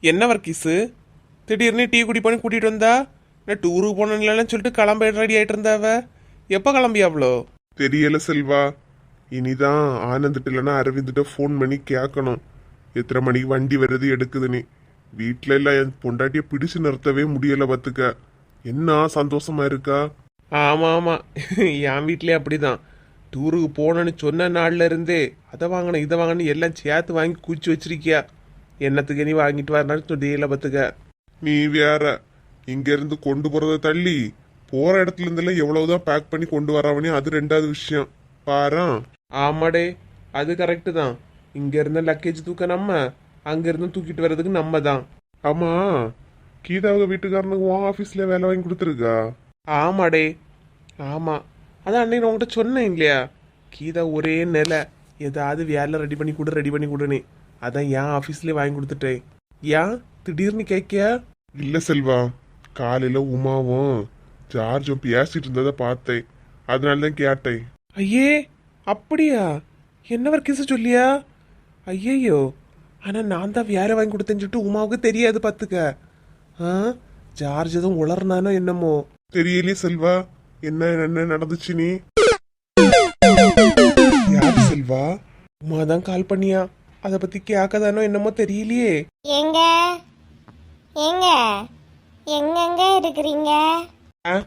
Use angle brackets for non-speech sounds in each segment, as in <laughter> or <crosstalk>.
என்ன வர்க்கீஸு திடீர்னு டீ குடி பண்ணி கூட்டிட்டு வந்தா? நான் டூருக்கு போனேன்னு சொல்லிட்டு கிளம்ப ரெடி ஆயிட்டு இருந்தாவ? எப்போ கிளம்பியாவளோ தெரியல செல்வா. இனிதான் ஆனந்திட்ட இல்லைன்னா அரவிந்திட்ட ஃபோன் பண்ணி கேட்கணும் எத்தனை மணிக்கு வண்டி வருது எடுக்குதுன்னு. வீட்ல எல்லாம் என் பொண்டாட்டிய பிடிச்சு நிறுத்தவே முடியல பாத்துக்க. என்ன சந்தோஷமா இருக்கா? ஆமா ஆமா. என் வீட்லயே அப்படிதான். டூருக்கு போனேன்னு சொன்ன நாள்ல இருந்தே அதை வாங்கணும் இதை வாங்கணும் எல்லாம் சேர்த்து வாங்கி குச்சி வச்சிருக்கியா? என்னத்துக்கு நீ வாங்கிட்டு வரனாலும் தெரியல பத்துக்க. நீ வேற இங்க இருந்து கொண்டு போறத தள்ளி போற இடத்துல இருந்தெல்லாம் எவ்வளவுதான் பேக் பண்ணி கொண்டு வராவனே அது ரெண்டாவது விஷயம். பாரேன் ஆமாடே அது கரெக்டு தான். இங்க இருந்த லக்கேஜ் தூக்க நம்ம அங்க இருந்து தூக்கிட்டு வர்றதுக்கு நம்ம தான். ஆமா கீதாவுக வீட்டுக்காரனுக்கு உன் ஆபீஸ்ல வேலை வாங்கி கொடுத்துருக்கா? ஆமாடே ஆமா. அதான் அன்னைக்கு நான் உங்ககிட்ட சொன்னேன் இல்லையா? கீதா ஒரே நிலை. ஏதாவது வேலை ரெடி பண்ணி கொடு ரெடி பண்ணி கொடுன்னு. அதான் என் ஆஃபீஸ்லேயே வாங்கி கொடுத்துட்டேன். ஏன்? திடீர்னு கேட்கியா? இல்ல செல்வா காலையில உமாவும் ஜார்ஜும் பேசிட்டு இருந்ததை பார்த்தேன். அதனால தான் கேட்டேன். ஐயே அப்படியா? என்ன வர்க்கீஸு சொல்லியா? ஐயையோ ஆனா நான் தான் வேலை வாங்கி கொடுத்தேன்னு சொல்லிட்டு உமாவுக்கு தெரியாது பார்த்துக்க. ஆ? ஜார்ஜ் எதுவும் உளர்னானோ என்னமோ? தெரியலையே செல்வா என்ன என்ன நடந்துச்சு நீ? யார் செல்வா? உமா தான் கால் பண்ணியா? அதை பத்தி கேட்கதானோ என்னமோ தெரியலையே. எங்க? எங்க? எங்கெங்க இருக்கிறீங்க? ஆ?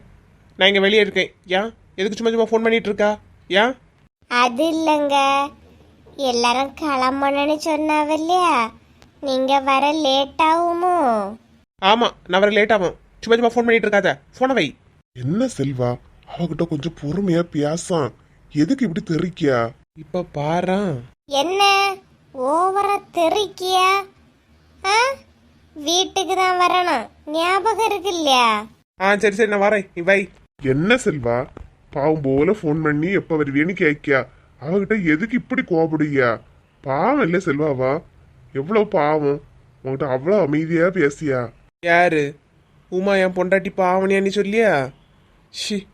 நான் இங்கே வெளியே இருக்கேன். ஏன் எதுக்கு சும்மா சும்மா ஃபோன் பண்ணிட்டு இருக்கா? ஏன் அது இல்லைங்க. எல்லாரும் கிளம்பணும்னு சொன்னாவ இல்லையா நீங்க வர லேட் ஆகுமோ? ஆமாம் நான் வர லேட் ஆகும். சும்மா சும்மா ஃபோன் பண்ணிட்டு இருக்காத. ஃபோனை வை. என்ன செல்வா? அவகிட்ட கொஞ்சம் பொறுமையா பேசான். எதுக்கு இப்படி தெரிக்கியா? இப்போ பாரா என்ன? ஓவரா தெரிக்கியா? ஆ? வீட்டுக்கு தான் வரணும். ஞாபகம் இருக்கு இல்லையா? ஆ சரி சரி நான் வரேன். நீ வை என்ன செல்வா? பாவம் போல ஃபோன் பண்ணி எப்ப வருவியன்னு கேக்கியா அவகிட்ட எதுக்கு இப்படி கோபப்படுகியா? பாவம் இல்ல செல்வாவா? எவ்வளவு பாவம்? உன்கிட்ட அவ்வளவு அமைதியா பேசியா? யாரு? உமா என் பொண்டாட்டி பாவனியா நீ சொல்லியா? ஷி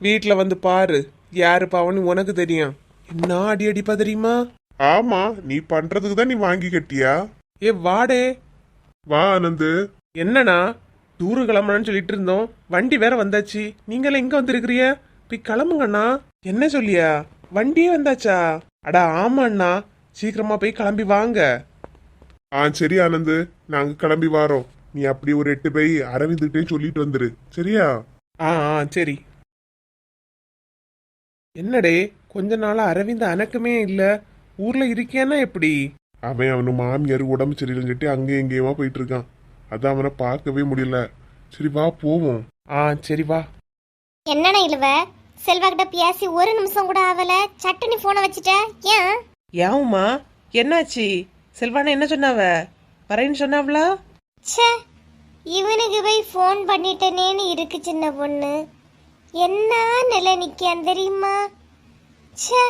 வீட்டில் வந்து பாரு. யாரு பாவனி உனக்கு தெரியும். என்ன அடி அடிப்பா தெரியுமா? ஆமா நீ பண்றதுக்கு தான் நீ வாங்கி கட்டியா? ஏ வாடே. வா ஆனந்து. என்னண்ணா? டூரு கிளம்பணும்னு சொல்லிட்டு இருந்தோம். வண்டி வேற வந்தாச்சு. நீங்களே எங்க வந்திருக்கிறிய போய் கிளம்புங்கண்ணா. என்ன சொல்லியா? வண்டியே வந்தாச்சா? அட ஆமாண்ணா. சீக்கிரமா போய் கிளம்பி வாங்க. ஆ சரி ஆனந்து. நாங்க கிளம்பி வாரோம். நீ அப்படி ஒரு எட்டு போய் அரவிந்துகிட்டே சொல்லிட்டு வந்துரு. சரியா? ஆ ஆ சரி. என்னடே கொஞ்ச நாளா அரவிந்த் அணக்கமே இல்ல. ஊர்ல இருக்கியானா எப்படி? அவன் அவனு மாமியார் உடம்பு சரியில்லைன்னு சொல்லிட்டு அங்கேயும் இங்கேயுமா போயிட்டு இருக்கான் அதான் அவனை பார்க்கவே முடியல. சரி வா போவோம். ஆ சரி வா. என்னண்ணா இழுவ? செல்வா கிட்ட பேசி ஒரு நிமிஷம் கூட ஆகல சட்டுனி போனை வச்சுட்ட. ஏன்? ஏவுமா என்னாச்சு? செல்வானா என்ன சொன்னாவ? வரேன்னு சொன்னாவளா? ச்சே இவனுக்கு போய் ஃபோன் பண்ணிட்டனேன்னு இருக்கு சின்ன பொண்ணு. என்ன நிலை நிக்கான் தெரியுமா? ச்சே.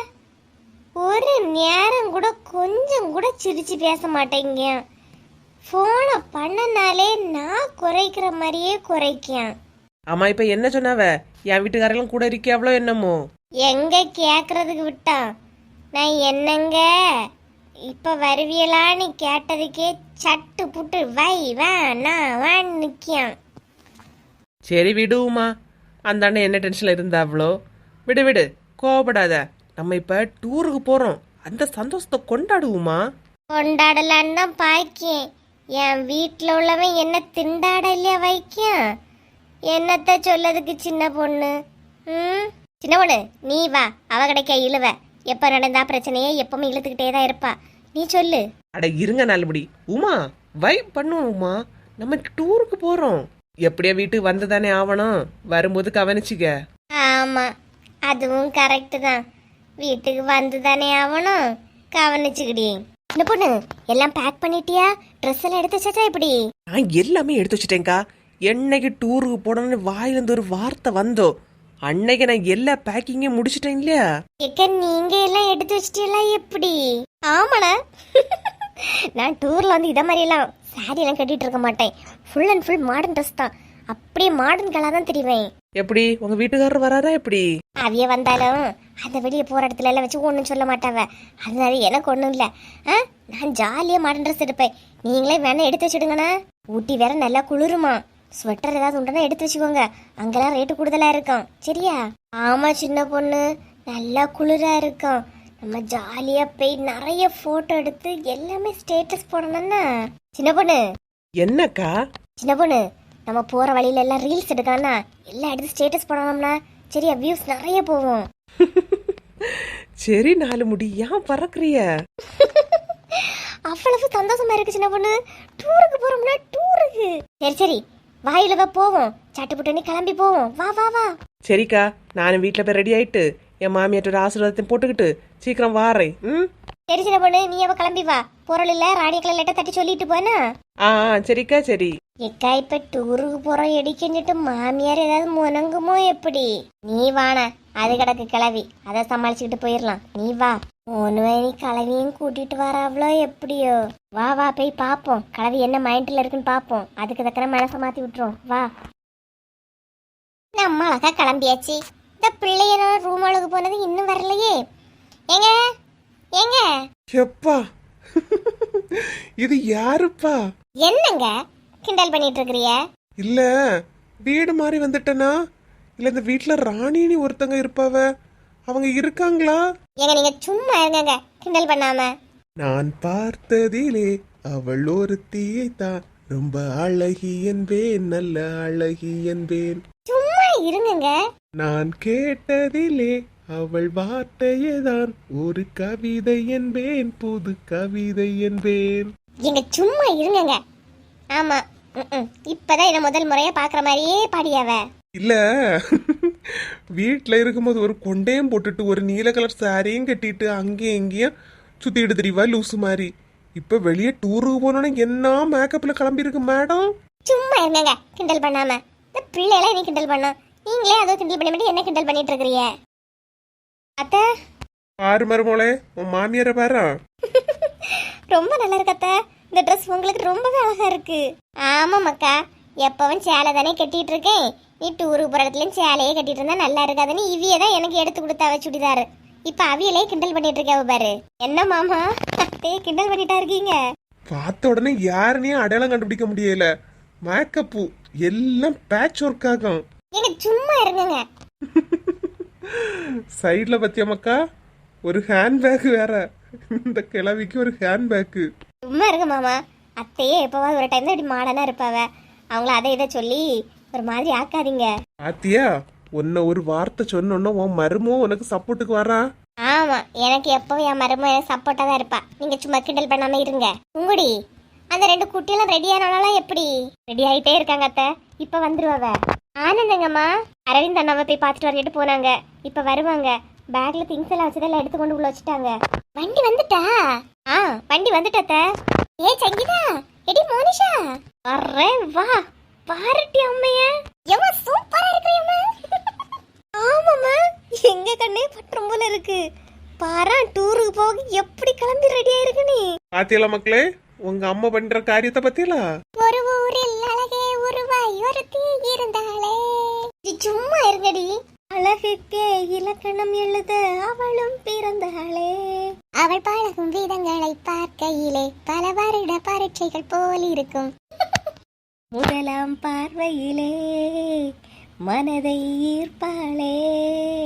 ஒரு நேரம் கூட கொஞ்சம் கூட சிரிச்சு பேச மாட்டேங்க. ஃபோனை பண்ணனாலே நான் குறைக்கிற மாதிரியே குறைக்கான். ஆமா இப்ப என்ன சொன்னாவ? என் வீட்டுக்காரெல்லாம் கூட இருக்கியாவளோ என்னமோ? எங்க கேக்குறதுக்கு விட்டான் நான் என்னங்க? இப்ப வருவியலான்னு கேட்டதுக்கே சட்டு புட்டு வை வா நான் வான்னு நிக்கியான் சரி விடுவுமா. அந்த அண்ணன் என்ன டென்ஷன்ல இருந்தாவளோ? விடு விடு. கோவப்படாத. நம்ம இப்ப டூருக்கு போறோம். அந்த சந்தோஷத்தை கொண்டாடுவோமா? கொண்டாடலான்னு தான் பாய்க்கேன் என் வீட்டில் உள்ளவன் என்ன திண்டாட இல்லையா வைக்கேன் என்னத்த சொல்லதுக்கு சின்ன பொண்ணு? ம்? சின்ன பொண்ணு நீ வா அவ கிடைக்க இழுவ. எப்போ நடந்தா பிரச்சனையே எப்பவுமே இழுத்துக்கிட்டே தான் இருப்பா. நீ சொல்லு. அட இருங்க நல்லபடி உமா வைப் பண்ணுவோம் உமா. நம்ம டூருக்கு போறோம். எப்படியா வீட்டுக்கு வந்து தானே ஆவணும்? வரும்போது கவனிச்சுக்க. ஆமாம் அதுவும் கரெக்டு தான். வீட்டுக்கு வந்து தானே ஆகணும் கவனிச்சுக்கிடி. என்ன பொண்ணு எல்லாம் பேக் பண்ணிட்டியா? ட்ரெஸ் எல்லாம் எடுத்து வச்சாச்சா எப்படி நான் எல்லாமே எடுத்து வச்சிட்டேன்க்கா. என்னைக்கு டூருக்கு போனோம்னு வாயிலிருந்து ஒரு வார்த்தை வந்தோ அன்னைக்கு நான் எல்லா பேக்கிங்கையும் முடிச்சிட்டேன் இல்லையா? எக்க நீங்க எல்லாம் எடுத்து வச்சிட்டீங்களா எப்படி ஆமாண்ணா. நான் டூர்ல வந்து இத மாதிரி எல்லாம் சாரி எல்லாம் கட்டிட்டு இருக்க மாட்டேன். Full and full modern dress தான். அப்படியே மாடர்ன் கலா தான் தெரிவேன். எப்படி? உங்க வீட்டுக்காரர் வராரா எப்படி? அவிய வந்தாலும் அந்த வெளியே போற இடத்துல எல்லாம் வச்சு ஒன்றும் சொல்ல மாட்டாவ. அதனால எனக்கு ஒன்றும் இல்லை. ஆ? நான் ஜாலியாக மாடர்ன் ட்ரெஸ் எடுப்பேன். நீங்களே வேணா எடுத்து வச்சுடுங்கண்ணா. ஊட்டி வேற நல்லா குளிருமா. ஸ்வெட்டர் ஏதாவது உண்டுனா எடுத்து வச்சுக்கோங்க. அங்கெல்லாம் ரேட்டு கூடுதலா இருக்கும். சரியா? ஆமா சின்ன பொண்ணு. நல்லா குளிரா இருக்கும். நம்ம ஜாலியா போய் நிறைய போட்டோ எடுத்து எல்லாமே ஸ்டேட்டஸ் போடணும்னா. சின்ன பொண்ணு. என்னக்கா? சின்ன பொண்ணு நம்ம போற வழியில எல்லாம் ரீல்ஸ் எடுக்கலாம்னா எல்லாம் எடுத்து ஸ்டேட்டஸ் போடணும்னா சரியா வியூஸ் நிறைய போகும். <laughs> சரி நாலு முடி. ஏன் பறக்குறிய <laughs> அவ்வளவு சந்தோஷமா இருக்கு சின்ன பொண்ணு. டூருக்கு போறோம்னா டூருக்கு சரி சரி. வாயில வா போவோம். சட்டு புட்டுன்னு கிளம்பி போவோம். வா வா வா. சரிக்கா நானும் வீட்டில் போய் ரெடி ஆயிட்டு என் மாமியார்ட்ட ஒரு ஆசீர்வாதத்தையும் போட்டுக்கிட்டு சீக்கிரம் வாரேன். ம்? சரி சின்ன பொண்ணு நீ அவ கிளம்பி வா. பொருள் இல்ல ராணியக்களை லெட்டர் தட்டி சொல்லிட்டு போனா? ஆ ஆ, சரிக்கா சரி. எக்கா இப்ப டூருக்கு போறோம் எடிக்கிட்டு மாமியார் ஏதாவது முனங்குமோ எப்படி? நீ வாண அது கிடக்கு கிளவி. அதை சமாளிச்சுக்கிட்டு போயிடலாம் நீ வா. ஒன்னு நீ கிளவியும் கூட்டிட்டு வராவளோ எப்படியோ? வா வா போய் பாப்போம். கிளவி என்ன மைண்ட்ல இருக்குன்னு பாப்போம். அதுக்கு தக்கன மனசை மாத்தி விட்டுரும் வா. நம்ம அழகா கிளம்பியாச்சு. இந்த பிள்ளையனோட ரூம் அழகு போனது இன்னும் வரலையே. ஏங்க? ஏங்க? எப்பா? இது யாருப்பா? என்னங்க கிண்டல் பண்ணிட்டு இருக்கிறிய இல்ல வீடு மாறி வந்துட்டனா? இல்ல இந்த வீட்ல ராணினி ஒருத்தங்க இருப்பாவ? அவங்க இருக்காங்களா? ஏங்க நீங்க சும்மா இருங்கங்க கிண்டல் பண்ணாம. நான் பார்த்ததிலே அவள் ஒரு தான். ரொம்ப அழகி என்பேன் நல்ல அழகி என்பேன். சும்மா இருங்கங்க. நான் கேட்டதிலே அவள் வார்த்தையேதான் ஒரு கவிதை என்பேன் புது கவிதை என்பேன். எங்க சும்மா இருங்கங்க. ஆமா ம்ம். இப்பதான் என்ன முதல் முறையா பாக்குற மாதிரியே பாடியாவ. இல்ல வீட்ல இருக்கும்போது ஒரு கொண்டையும் போட்டுட்டு ஒரு நீல கலர் சாரியும் கட்டிட்டு அங்கேயும் இங்கேயும் சுத்திட்டு தெரியவா லூசு மாதிரி. இப்ப வெளியே டூருக்கு போனோன்னா என்ன மேக்கப்ல கிளம்பி இருக்கு மேடம் சும்மா இருங்கங்க கிண்டல் பண்ணாம. இந்த பிள்ளையெல்லாம் நீ கிண்டல் பண்ணோம்? நீங்களே அதோ கிண்டல் பண்ணி என்ன கிண்டல் பண்ணிட்டு இருக்கிறீங்க? பாரு மருமோளே உன் மாமியார பாரா? <laughs> ரொம்ப நல்லா இருக்கு அத்தை. இந்த ட்ரெஸ் உங்களுக்கு ரொம்பவே அழகா இருக்கு. ஆமா மக்கா எப்பவும் சேலை தானே கட்டிட்டு இருக்கேன். நீ டூருக்கு போற இடத்துலயும் சேலையே கட்டிட்டு இருந்தா நல்லா இருக்காதுன்னு இவிய தான் எனக்கு எடுத்து கொடுத்தாவ சுடிதாரு. இப்ப அவியலே கிண்டல் பண்ணிட்டு இருக்காவ பாரு. என்ன மாமா? அத்தே கிண்டல் பண்ணிட்டா இருக்கீங்க. பார்த்த உடனே யாருனையும் அடையாளம் கண்டுபிடிக்க முடியல. மேக்கப்பு எல்லாம் பேட்ச் ஒர்க் ஆகும் ஏங்க சும்மா இருங்கங்க. <laughs> சைட்ல பத்தியா மக்கா ஒரு ஹேண்ட்பேக் வேற. இந்த கிழவிக்கு ஒரு ஹேண்ட்பேக்கு சும்மா இருங்க மாமா. அத்தையே எப்பவாவது ஒரு டைம் தான் இப்படி மாடனா இருப்பாவ. அவங்கள அதை இதை சொல்லி ஒரு மாதிரி ஆக்காதீங்க. பாத்தியா? உன்னை ஒரு வார்த்தை சொன்னோன்னா உன் மருமோ உனக்கு சப்போர்ட்டுக்கு வரா? ஆமா. எனக்கு எப்பவும் என் மருமக எனக்கு சப்போர்ட்டா தான் இருப்பா. நீங்க சும்மா கிண்டல் பண்ணாம இருங்க. உங்குடி அந்த ரெண்டு குட்டியெல்லாம் ரெடி ஆனாலும் எப்படி? ரெடி ஆயிட்டே இருக்காங்க அத்தை. இப்ப வந்துருவாவ. ஆனந்தங்கம்மா அரவிந்த் அண்ணாவை போய் பார்த்துட்டு வந்துட்டு போனாங்க. இப்ப வருவாங்க. பேக்ல திங்ஸ் எல்லாம் வச்சதெல்லாம் எடுத்து கொண்டு உள்ள வச்சுட்டாங்க. வண்டி வந்துட்டா? ஆ வண்டி வந்துட்டத்த ஏ சங்கீதா எடி மோனிஷா. வர்றேன் வா பாருட்டி அம்மைய. எம்மா சூப்பரா இருக்கிறியம்மா ஆமாம்மா எங்க கண்ணே பற்றம் போல இருக்கு. பாரா டூருக்கு போக எப்படி கிளம்பி ரெடியா இருக்கு நீ? பாத்தியலா மக்களே உங்க அம்மா பண்ற காரியத்தை பத்தியலா? ஒரு ஊரில் அழகே உருவாய் ஒருத்தி இருந்தாளே. சும்மா இருங்கடி. அழகுக்கே இலக்கணம் எழுத அவளும் பிறந்தாளே அவள் பழகும் விதங்களை பார்க்கையிலே பல வருட பரீட்சைகள் போல் இருக்கும். <laughs> முதலாம் பார்வையிலே மனதை ஈர்ப்பாளே.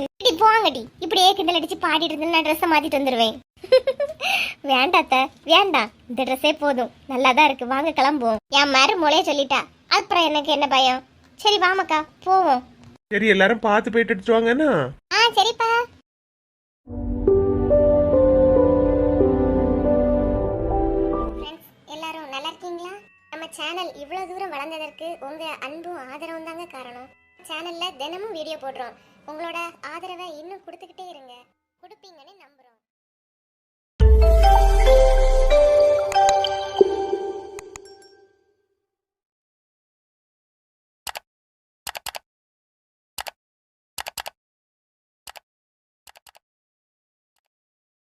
இப்படி போங்கடி. இப்படியே கிண்டல் அடிச்சு பாடிட்டு இருந்து நான் ட்ரெஸ்ஸை மாத்திட்டு வந்துருவேன். <laughs> வேண்டாத்த வேண்டாம். இந்த ட்ரெஸ்ஸே போதும். நல்லா தான் இருக்கு. வாங்க கிளம்புவோம். என் மறு மூளையே சொல்லிட்டா. அப்புறம் எனக்கு என்ன பயம்? சரி வாமக்கா. போவோம். சரி எல்லாரும் பார்த்து போயிட்டு எடுத்துட்டு வாங்கண்ணா ஆ சரிப்பா. எல்லாரும் நல்லா இருக்கீங்களா? நம்ம சேனல் இவ்வளவு தூரம் வளர்ந்ததற்கு உங்க அன்பும் ஆதரவும் தாங்க காரணம். சேனல்ல தினமும் வீடியோ போடுறோம். உங்களோட ஆதரவை இன்னும் கொடுத்துக்கிட்டே இருங்க. கொடுப்பீங்கன்னு நம்புறோம்.